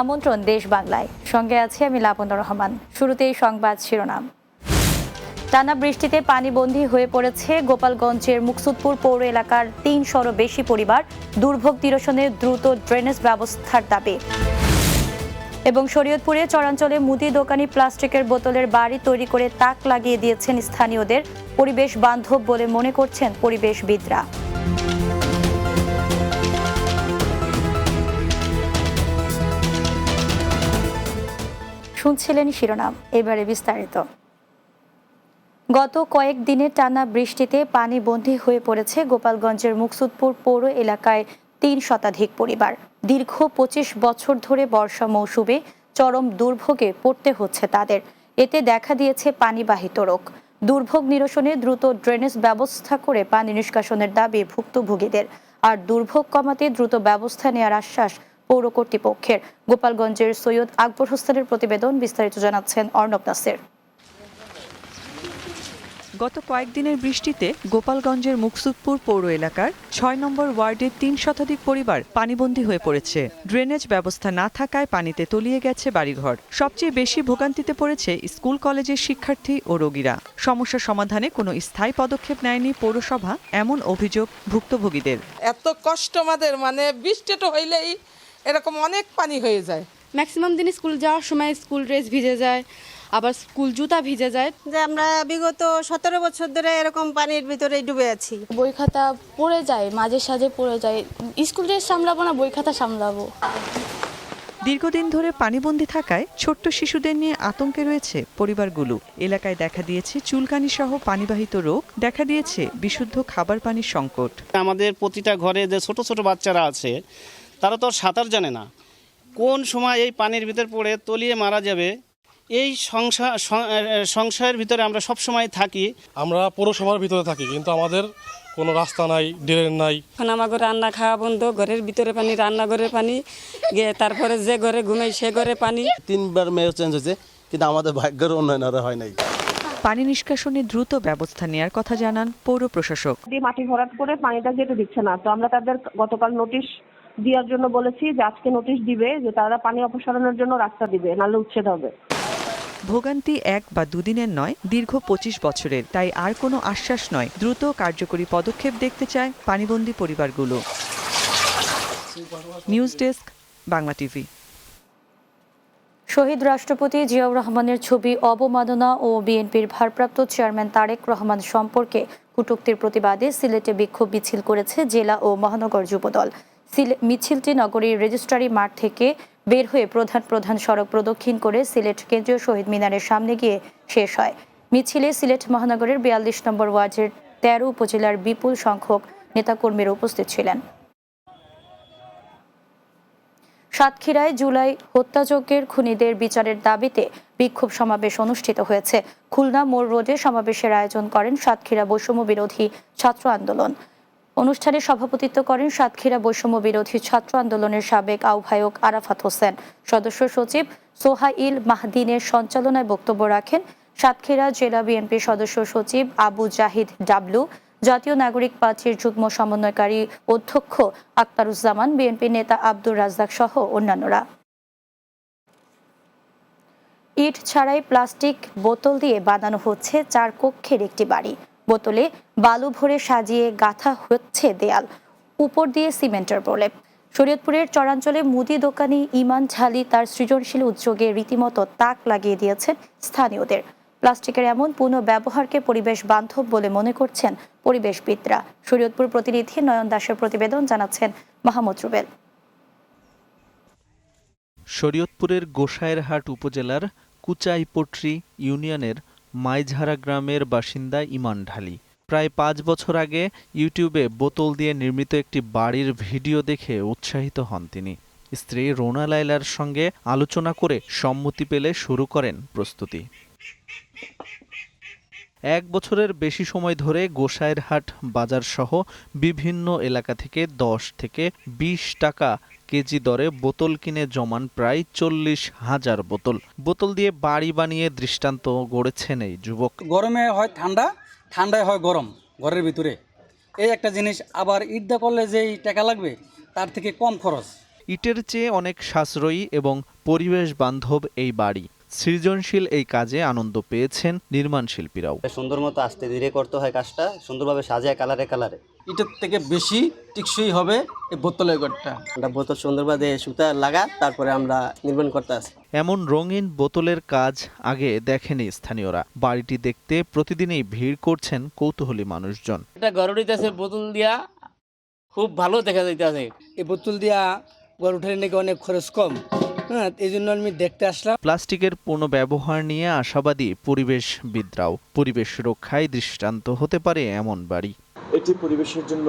আমন্ত্রণ দেশ বাংলায়। সঙ্গে আছি আমি লাবণ্য রহমান। শুরুতেই সংবাদ শিরোনাম। টানা বৃষ্টিতে পানিবন্দী হয়ে পড়েছে গোপালগঞ্জের মুকসুদপুর পৌর এলাকার তিনশোরও বেশি পরিবার। দুর্ভোগ নিরসনে দ্রুত ড্রেনেজ ব্যবস্থার দাবি। এবং শরীয়তপুরে চরাঞ্চলে মুদি দোকানি প্লাস্টিকের বোতলের বাড়ি তৈরি করে তাক লাগিয়ে দিয়েছেন স্থানীয়দের। পরিবেশ বান্ধব বলে মনে করছেন পরিবেশবিদরা। শুনছিলেন শিরোনাম, এবারে বিস্তারিত। গত কয়েকদিনে টানা বৃষ্টিতে পানিবন্দী হয়ে পড়েছে গোপালগঞ্জের মুকসুদপুর পৌর এলাকায় তিন শতাধিক পরিবার। দীর্ঘ পঁচিশ বছর ধরে বর্ষা মৌসুমে চরম দুর্ভোগে পড়তে হচ্ছে তাদের। এতে দেখা দিয়েছে পানিবাহিত রোগ। দুর্ভোগ নিরসনে দ্রুত ড্রেনেজ ব্যবস্থা করে পানি নিষ্কাশনের দাবি ভুক্তভোগীদের। আর দুর্ভোগ কমাতে দ্রুত ব্যবস্থা নেওয়ার আশ্বাস পৌর কর্তৃপক্ষের গোপালগঞ্জের সৈয়দ আকবর হোসেনের প্রতিবেদন বিস্তারিত জানাচ্ছেন অর্ণব নাসের। গত কয়েকদিনের বৃষ্টিতে গোপালগঞ্জের মুকসুদপুর পৌর এলাকার ছয় নম্বর ওয়ার্ডের তিন শতাধিক পরিবার পানিবন্দী হয়ে পড়েছে। ড্রেনেজ ব্যবস্থা না থাকায় পানিতে তলিয়ে গেছে বাড়িঘর। সবচেয়ে বেশি ভোগান্তিতে পড়েছে স্কুল কলেজের শিক্ষার্থী ও রোগীরা। সমস্যা সমাধানে কোনো স্থায়ী পদক্ষেপ নেয়নি পৌরসভা এমন অভিযোগ ভুক্তভোগীদের। এত কষ্ট আমাদের মানে বৃষ্টিটা হইলেই এরকম অনেক পানি হয়ে যায়। ম্যাক্সিমাম দিন স্কুল যাওয়ার সময় স্কুল ড্রেস ভিজে যায় আবার স্কুল জুতা ভিজে যায়। যে আমরা বিগত সতেরো বছর ধরে এরকম পানির ভিতরে ডুবে আছি। বই খাতা পড়ে যায় মাঝে সাঝে পড়ে যায়। স্কুল ড্রেস সামলাবো না বই খাতা সামলাবো। দীর্ঘদিন ধরে পানিবন্দী থাকায় ছোট্ট শিশুদের নিয়ে আতঙ্কে রয়েছে পরিবারগুলো। এলাকায় দেখা দিয়েছে চুলকানি সহ পানিবাহিত রোগ দেখা দিয়েছে বিশুদ্ধ খাবার পানির সংকট। আমাদের প্রতিটা ঘরে যে ছোট ছোট বাচ্চারা আছে তারা তো আর সাঁতার জানে না। কোন সময় এই পানির ভিতর পড়ে তলিয়ে মারা যাবে এই সংসার সংশয়ের ভিতরে আমরা সব সময় থাকি। আমরা পৌরসভার ভিতরে থাকি কিন্তু আমাদের কোনো রাস্তা নাই ড্রেন নাই। এখন আমাকে রান্না খাওয়া বন্ধ ঘরের ভিতরে পানি রান্নাঘরের পানি গিয়ে তারপরে যে ঘরে ঘুমাই সে ঘরে পানি। তিনবার মেয়র চেঞ্জ হয়েছে কিন্তু আমাদের ভাগ্যের উন্নয়ন আরও হয় নাই। পানি নিষ্কাশনে দ্রুত ব্যবস্থা নেওয়ার কথা জানান পৌর প্রশাসক। মাটি ভরাট করে পানিটা যেতে দিচ্ছে না। তো আমরা তাদের গতকাল নোটিশ দেওয়ার জন্য বলেছি যে আজকে নোটিশ দিবে যে তারা পানি অপসারণের জন্য রাস্তা দিবে নাহলে উচ্ছেদ হবে। ভোগান্তি এক বা দুদিনের নয় দীর্ঘ পঁচিশ বছরের। তাই আর কোনো আশ্বাস নয় দ্রুত কার্যকরী পদক্ষেপ দেখতে চায় পানিবন্দী পরিবারগুলো। News desk Bangla TV. শহীদ রাষ্ট্রপতি জিয়াউর রহমানের ছবি অবমাননা ও বিএনপির ভারপ্রাপ্ত চেয়ারম্যান তারেক রহমান সম্পর্কে কটূক্তির প্রতিবাদে সিলেটে বিক্ষোভ মিছিল করেছে জেলা ও মহানগর যুবদল। মিছিলটি নগরীর রেজিস্ট্রারি মাঠ থেকে বের হয়ে প্রধান প্রধান সড়ক প্রদক্ষিণ করে সিলেট কেন্দ্রীয় শহীদ মিনারের সামনে গিয়ে শেষ হয়। মিছিলে সিলেট মহানগরের বিয়াল্লিশ নম্বর ওয়ার্ডের তেরো উপজেলার বিপুল সংখ্যক নেতাকর্মীরা উপস্থিত ছিলেন। সাতক্ষীরায় জুলাই হত্যাযজ্ঞের খুনিদের বিচারের দাবিতে বিক্ষোভ সমাবেশ অনুষ্ঠিত হয়েছে। খুলনা মোড় রোডে সমাবেশের আয়োজন করেন সাতক্ষীরা বৈষম্য বিরোধী ছাত্র আন্দোলন। অনুষ্ঠানে সভাপতিত্ব করেন সাতক্ষীরা বৈষম্য বিরোধী ছাত্র আন্দোলনের সাবেক আহ্বায়ক আরাফাত হোসেন। সদস্য সচিব সোহাইল মাহদিনের সঞ্চালনায় বক্তব্য রাখেন সাতক্ষীরা জেলা বিএনপির সদস্য সচিব আবু জাহিদ ডাবলু। জাতীয় নাগরিক পার্টির যুগ্ম সমন্বয়কারী অধ্যক্ষ আক্তারুজ্জামান, বিএনপি নেতা আব্দুর রাজ্জাক সহ অন্যান্যরা। ইট ছাড়াই প্লাস্টিক বোতল দিয়ে বানানো হচ্ছে চার কক্ষের একটি বাড়ি। বোতলে বালু ভরে সাজিয়ে গাথা হচ্ছে দেয়াল। উপর দিয়ে সিমেন্টের প্রলেপ। শরীয়তপুরের চরাঞ্চলে মুদি দোকানি ইমান ঝালি তার সৃজনশীল উদ্যোগে রীতিমতো তাক লাগিয়ে দিয়েছেন স্থানীয়দের। প্লাস্টিকের এমন পুনঃ ব্যবহারকে পরিবেশ বান্ধব বলে মনে করছেন পরিবেশবিদরা। শরীয়তপুর প্রতিনিধি নয়ন দাসের প্রতিবেদন জানাচ্ছেন মাহমুদ রুবেল। শরীয়তপুরের গোসাইরহাট উপজেলার কুচাইপট্রি ইউনিয়নের মাইঝারা গ্রামের বাসিন্দা ইমান ঢালি। প্রায় পাঁচ বছর আগে ইউটিউবে বোতল দিয়ে নির্মিত একটি বাড়ির ভিডিও দেখে উৎসাহিত হন তিনি। স্ত্রী রোনা লাইলার সঙ্গে আলোচনা করে সম্মতি পেলে শুরু করেন প্রস্তুতি। এক বছরের বেশি সময় ধরে গোসাইরহাট বাজার সহ বিভিন্ন এলাকা থেকে দশ থেকে বিশ টাকা কেজি দরে বোতল কিনে জমান প্রায় চল্লিশ হাজার বোতল। বোতল দিয়ে বাড়ি বানিয়ে দৃষ্টান্ত গড়েছেন এই যুবক। গরমে হয় ঠান্ডা ঠান্ডায় হয় গরম ঘরের ভিতরে। এই একটা জিনিস আবার ইটদা করলে যেই টাকা লাগবে তার থেকে কম খরচ। ইটের চেয়ে অনেক সাশ্রয়ী এবং পরিবেশ বান্ধব এই বাড়ি। সৃজনশীল এই কাজে আনন্দ পেয়েছেন নির্মাণ শিল্পীরাও। সুন্দর মতো আস্তে ধীরে করতে হয় কাজটা সুন্দরভাবে সাজায় কালারে কালারে। এটার থেকে বেশি টিকসই হবে এই বোতলের ঘরটা। আমরা বোতল সুন্দরভাবে সুতা লাগা তারপরে আমরা নির্মাণ করতে আসি। এমন রঙিন বোতলের কাজ আগে দেখেনি স্থানীয়রা। বাড়িটি দেখতে প্রতিদিনই ভিড় করছেন কৌতূহলী মানুষজন। এটা উঠেছে বোতল দিয়া খুব ভালো দেখা যাইতেছে। এই বোতল দিয়া ঘর উঠে নাকি অনেক খরচ কম। হ্যাঁ এই জন্য আমি দেখতে আসলাম। প্লাস্টিকের পুনর্ব্যবহার নিয়ে আশাবাদী পরিবেশবিদরাও। পরিবেশ রক্ষায় দৃষ্টান্ত হতে পারে এমন বাড়ি। এটি পরিবেশের জন্য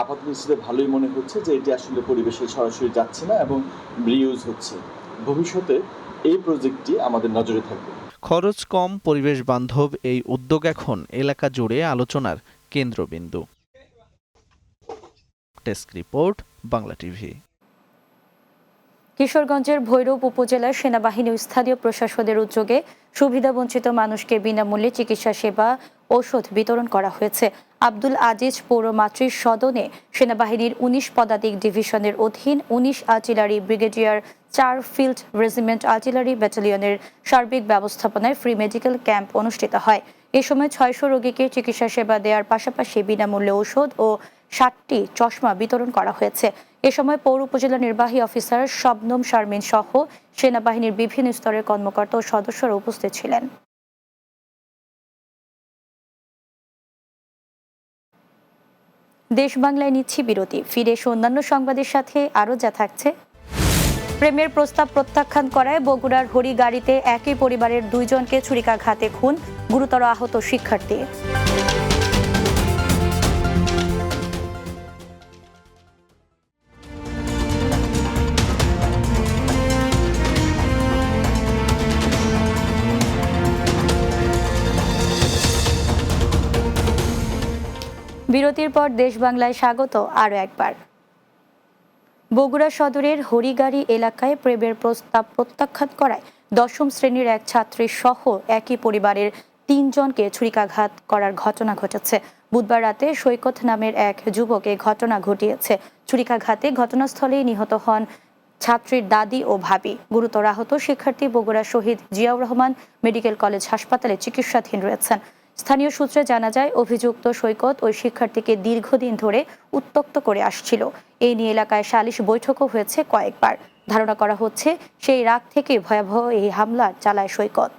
আপাত দৃষ্টিতে ভালোই মনে হচ্ছে যে এটি আসলে পরিবেশে সরাসরি যাচ্ছে না এবং রিউজ হচ্ছে। ভবিষ্যতে এই প্রজেক্টটি আমাদের নজরে থাকবে। খরচ কম পরিবেশ বান্ধব এই উদ্যোগ এখন এলাকা জুড়ে আলোচনার কেন্দ্রবিন্দু। Desk report Bangla TV. কিশোরগঞ্জের ভৈরব উপজেলার সেনাবাহিনী স্থানীয় প্রশাসনের উদ্যোগে সুবিধাবঞ্চিত মানুষকে বিনামূল্যে চিকিৎসা সেবা, ঔষধ বিতরণ করা হয়েছে। আব্দুল আজিজ পৌর মাতৃ সদনে সেনাবাহিনীর উনিশ পদাতিক ডিভিশনের অধীন উনিশ আর্টিলারি ব্রিগেডিয়ার চার ফিল্ড রেজিমেন্ট আর্টিলারি ব্যাটালিয়নের সার্বিক ব্যবস্থাপনায় ফ্রি মেডিকেল ক্যাম্প অনুষ্ঠিত হয়। এ সময় ছয়শো রোগীকে চিকিৎসা সেবা দেওয়ার পাশাপাশি বিনামূল্যে ঔষধ ও ষাটটি চশমা বিতরণ করা হয়েছে। এ সময় পৌর উপজেলা নির্বাহী অফিসার শবনম শারমিন সহ সেনাবাহিনীর বিভিন্ন স্তরের কর্মকর্তা ও সদস্যরা উপস্থিত ছিলেন। দেশ বাংলায় নিচ্ছি বিরতি। ফিরে এসে অন্যান্য সংবাদের সাথে। আরও যা থাকছে। প্রেমের প্রস্তাব প্রত্যাখ্যান করায় বগুড়ার হরি গাড়িতে একই পরিবারের দুইজনকে ছুরিকাঘাতে খুন। গুরুতর আহত শিক্ষার্থী। বিরতির পর দেশ বাংলায় স্বাগত আরও একবার। বগুড়া সদরের হরিগাড়ি এলাকায় প্রেমের প্রস্তাব প্রত্যাখ্যান করায় দশম শ্রেণির এক ছাত্রী সহ একই পরিবারের তিনজনকে ছুরিকাঘাত করার ঘটনা ঘটেছে। বুধবার রাতে সৈকত নামের এক যুবক এ ঘটনা ঘটিয়েছে। ছুরিকাঘাতে ঘটনাস্থলেই নিহত হন ছাত্রীর দাদি ও ভাবি। গুরুতর আহত শিক্ষার্থী বগুড়া শহীদ জিয়াউর রহমান মেডিকেল কলেজ হাসপাতালে চিকিৎসাধীন রয়েছেন। স্থানীয় সূত্রে জানা যায়, অভিযুক্ত সৈকত ওই শিক্ষার্থীকে দীর্ঘদিন ধরে উত্তক্ত করে আসছিল। এই নিয়ে এলাকায় সালিশ বৈঠকও হয়েছে কয়েকবার। ধারণা করা হচ্ছে, সেই রাগ থেকে ভয়াবহ এই হামলা চালায় সৈকত।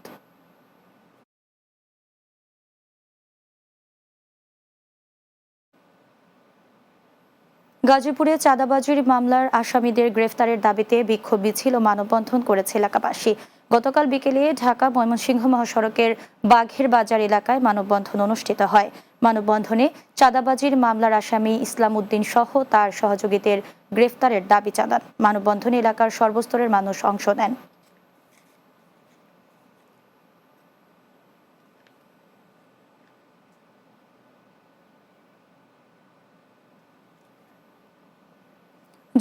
গাজীপুরে চাঁদাবাজির মামলার আসামিদের গ্রেফতারের দাবিতে বিক্ষোভ মিছিল ও মানববন্ধন করেছে এলাকাবাসী। গতকাল বিকেলে ঢাকা ময়মনসিংহ মহাসড়কের বাঘের বাজার এলাকায় মানববন্ধন অনুষ্ঠিত হয়। মানববন্ধনে চাঁদাবাজির মামলার আসামি ইসলাম উদ্দিন সহ তার সহযোগীদের গ্রেফতারের দাবি জানান। মানববন্ধনে এলাকার সর্বস্তরের মানুষ অংশ নেন।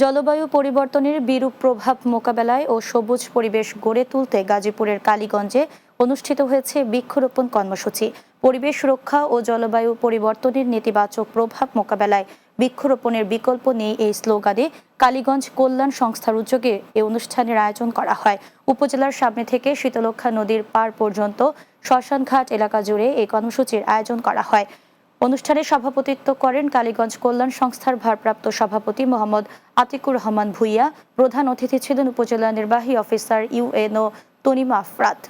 জলবায়ু পরিবর্তনের বিরূপ প্রভাব মোকাবেলায় ও সবুজ পরিবেশ গড়ে তুলতে গাজীপুরের কালীগঞ্জে অনুষ্ঠিত হয়েছে বৃক্ষরোপণ কর্মসূচি। পরিবেশ রক্ষা ও জলবায়ু পরিবর্তনের নেতিবাচক প্রভাব মোকাবেলায় বৃক্ষরোপণের বিকল্প নেই এই স্লোগানে কালীগঞ্জ কল্যাণ সংস্থার উদ্যোগে এই অনুষ্ঠানের আয়োজন করা হয়। উপজেলার সামনে থেকে শীতলক্ষা নদীর পার পর্যন্ত শ্মশানঘাট এলাকা জুড়ে এই কর্মসূচির আয়োজন করা হয়। অনুষ্ঠানে সভাপতিত্ব করেন কালীগঞ্জ কল্যাণ সংস্থার ভারপ্রাপ্ত সভাপতি মোহাম্মদ আতিকুর রহমান ভুইয়া, প্রধান অতিথি ছিলেন উপজেলা নির্বাহী অফিসার ইউএনও তনিমা আফরাত।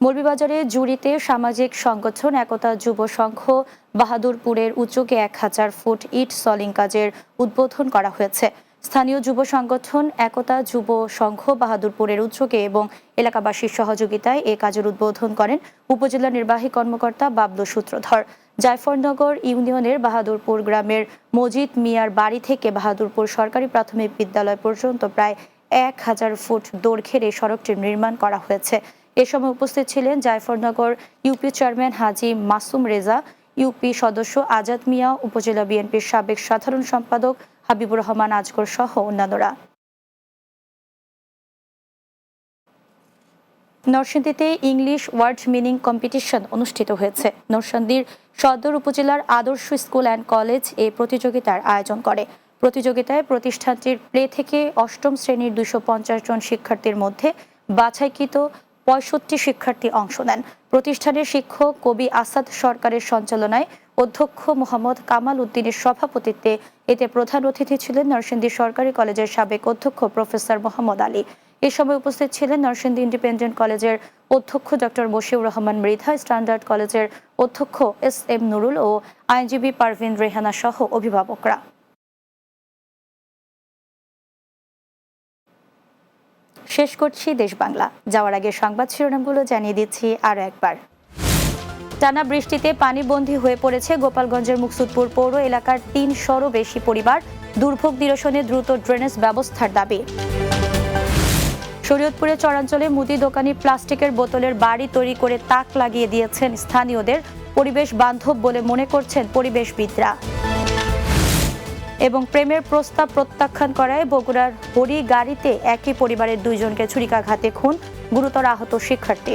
মৌলভীবাজারে জুড়িতে সামাজিক সংগঠন একতা যুব সংঘ বাহাদুরপুরের উদ্যোগে এক হাজার ফুট ইট সলিং কাজের উদ্বোধন করা হয়েছে। স্থানীয় যুব সংগঠন একতা যুব সংঘ বাহাদুরপুরের উদ্যোগে এবং এলাকাবাসীর সহযোগিতায় এ কাজের উদ্বোধন করেন উপজেলা নির্বাহী কর্মকর্তা বাবলু সূত্রধর। জায়ফরনগর ইউনিয়নের বাহাদুরপুর গ্রামের মজিদ মিয়ার বাড়ি থেকে বাহাদুরপুর সরকারি প্রাথমিক বিদ্যালয় পর্যন্ত প্রায় এক হাজার ফুট দৈর্ঘ্যের এই সড়কটির নির্মাণ করা হয়েছে। এ সময় উপস্থিত ছিলেন জায়ফরনগর ইউপি চেয়ারম্যান হাজি মাসুম রেজা, ইউপি সদস্য আজাদ মিয়া, উপজেলা বিএনপির সাবেক সাধারণ সম্পাদক হাবিবুর রহমান, আজগর সহ অন্যান্যরা। নরসিংদীতে ইংলিশ ওয়ার্ড মিনিং কম্পিটিশন অনুষ্ঠিত হয়েছে। নরসিংদীর সদর উপজেলার আদর্শ স্কুল অ্যান্ড কলেজ এই প্রতিযোগিতার আয়োজন করে। প্রতিযোগিতায় প্রতিষ্ঠানটির প্লে থেকে অষ্টম শ্রেণির দুশো জন শিক্ষার্থীর মধ্যে বাছাইকৃত পঁয়ষট্টি শিক্ষার্থী অংশ নেন। প্রতিষ্ঠানের শিক্ষক কবি আসাদ সরকারের সঞ্চালনায় অধ্যক্ষ মোহাম্মদ কামাল উদ্দিনের সভাপতিত্বে এতে প্রধান অতিথি ছিলেন নরসিংদী সরকারি কলেজের সাবেক অধ্যক্ষ প্রফেসর মোহাম্মদ আলী। এ সময় উপস্থিত ছিলেন নরসিংদী ইন্ডিপেন্ডেন্ট কলেজের অধ্যক্ষ ডক্টর বশিউর রহমান মৃধা, স্ট্যান্ডার্ড কলেজের অধ্যক্ষ এস এম নুরুল ও আইনজীবী পারভিন রেহানা সহ অভিভাবকরা। শেষ করছি দেশ বাংলা। যাওয়ার আগে সংবাদ শিরোনামগুলো জানিয়ে দিচ্ছি আরও একবার। টানা বৃষ্টিতে পানিবন্দী হয়ে পড়েছে গোপালগঞ্জের মুকসুদপুর পৌর এলাকার তিনশোরও বেশি পরিবার। দুর্ভোগ নিরসনে দ্রুত ড্রেনেজ ব্যবস্থার দাবি। শরীয়তপুরে চরাঞ্চলে মুদি দোকানি প্লাস্টিকের বোতলের বাড়ি তৈরি করে তাক লাগিয়ে দিয়েছেন স্থানীয়দের। পরিবেশ বান্ধব বলে মনে করছেন পরিবেশবিদরা। এবং প্রেমের প্রস্তাব প্রত্যাখ্যান করায় বগুড়ার হরি গাড়িতে একই পরিবারের দুইজনকে ছুরিকাঘাতে খুন। গুরুতর আহত শিক্ষার্থী।